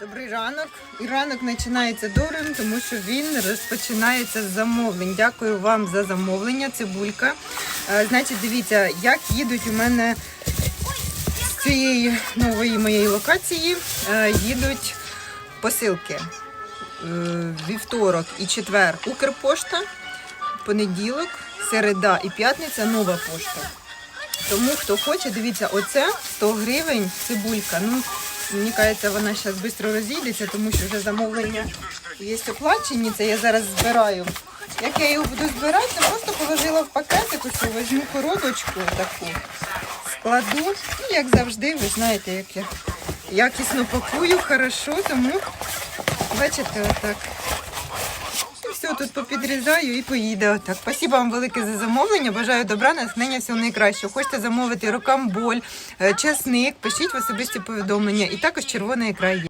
Добрий ранок. І ранок починається добрим, тому що він розпочинається з замовлень. Дякую вам за замовлення, цибулька. Е, Значить, дивіться, як їдуть у мене з цієї нової моєї локації. е, Їдуть посилки. Е, Вівторок і четвер Укрпошта, понеділок, середа і п'ятниця нова пошта. Тому хто хоче, дивіться, оце 100 гривень цибулька. Ну, мені кажеться, вона зараз швидко розійдеться, тому що вже замовлення є оплачені. Це я зараз збираю. Як я його буду збирати, просто положила в пакетик, ось візьму коробочку таку, складу. І як завжди, ви знаєте, як я якісно пакую, хорошо, тому бачите, отак. Тут попідрізаю і поїде отак. Спасибо вам велике за замовлення. Бажаю добра, натхнення всього найкращого. Хочете замовити рукамболь, е, часник, пишіть в особисті повідомлення. І також червона ікра є.